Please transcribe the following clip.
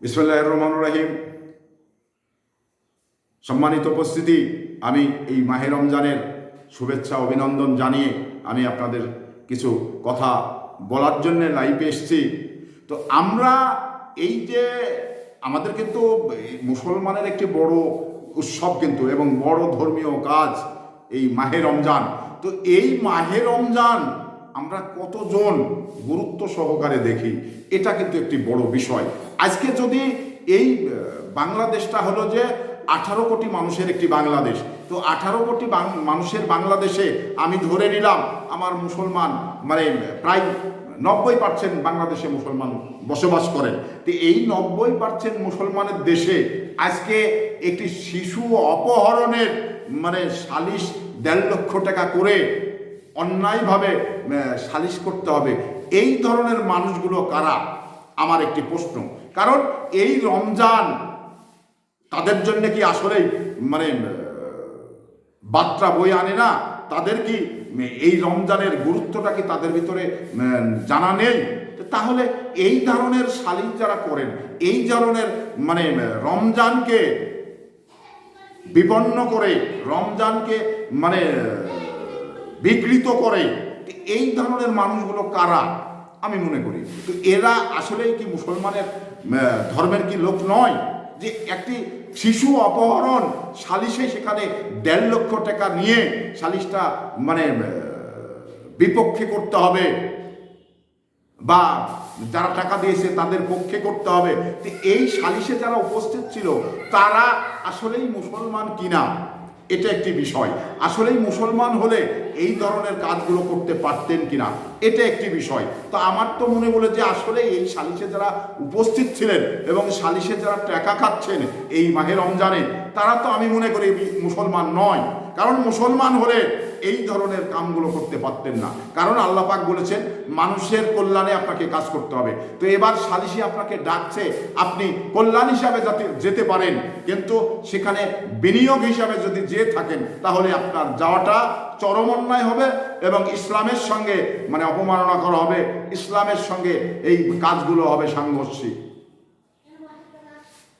বিসমুল্লাহ রহমান রাহিম। সম্মানিত উপস্থিতি, আমি এই মাহে রমজানের শুভেচ্ছা, অভিনন্দন জানিয়ে আমি আপনাদের কিছু কথা বলার জন্য লাইভে এসেছি। তো আমরা এই যে আমাদের কিন্তু মুসলমানের একটি বড় উৎসব কিন্তু এবং বড় ধর্মীয় কাজ এই মাহে রমজান। তো এই মাহে রমজান আমরা কতজন গুরুত্ব সহকারে দেখি, এটা কিন্তু একটি বড় বিষয়। আজকে যদি এই বাংলাদেশটা হলো যে আঠারো কোটি মানুষের একটি বাংলাদেশ, তো আঠারো কোটি মানুষের বাংলাদেশে আমি ধরে নিলাম আমার মুসলমান মানে প্রায় নব্বই পার্সেন্ট বাংলাদেশে মুসলমান বসবাস করেন। তো এই নব্বই পার্সেন্ট মুসলমানের দেশে আজকে একটি শিশু অপহরণের মানে সালিশ দেড় লক্ষ টাকা করে অন্যায়ভাবে সালিশ করতে হবে। এই ধরনের মানুষগুলো কারা? আমার একটি প্রশ্ন। কারণ এই রমজান তাদের জন্য কি আসলেই মানে বার্তা বই আনে না? তাদের কি এই রমজানের গুরুত্বটা কি তাদের ভিতরে জানা নেই? তাহলে এই ধরনের শালিক যারা করেন, এই ধরনের মানে রমজানকে বিপন্ন করে, রমজানকে মানে বিকৃত করে। এই ধরনের মানুষগুলো কারা? আমি মনে করি। তো এরা আসলেই কি মুসলমানের ধর্মের কি লোক নয়? যে একটি শিশু অপহরণ সালিশে সেখানে দেড় লক্ষ টাকা নিয়ে সালিশটা মানে বিপক্ষে করতে হবে। বা যারা টাকা দিয়েছে তাদের পক্ষে করতে হবে। এই সালিশে যারা উপস্থিত ছিল, তারা আসলেই মুসলমান কিনা? এটা একটি বিষয়। আসলেই মুসলমান হলে এই ধরনের কাজগুলো করতে পারতেন কিনা? এটা একটি বিষয়। তো আমার তো মনে বলে যে আসলে এই সালিশে যারা উপস্থিত ছিলেন এবং সালিশে যারা টাকা খাচ্ছেন এই মাহের রমজানে, তারা তো আমি মনে করি মুসলমান নয়। কারণ মুসলমান হলে এই ধরনের কামগুলো করতে পারতেন না। কারণ আল্লাহ পাক বলেছেন, মানুষের কল্যাণে আপনাকে কাজ করতে হবে। তো এবার সালিশি আপনাকে ডাকছে, আপনি কল্যাণ হিসাবে যাতে যেতে পারেন, কিন্তু সেখানে বিনিয়োগ হিসাবে যদি যেয়ে থাকেন, তাহলে আপনার যাওয়াটা চরম অন্যায় হবে এবং ইসলামের সঙ্গে মানে অপমাননা করা হবে, ইসলামের সঙ্গে এই কাজগুলো হবে সাংঘর্ষিক।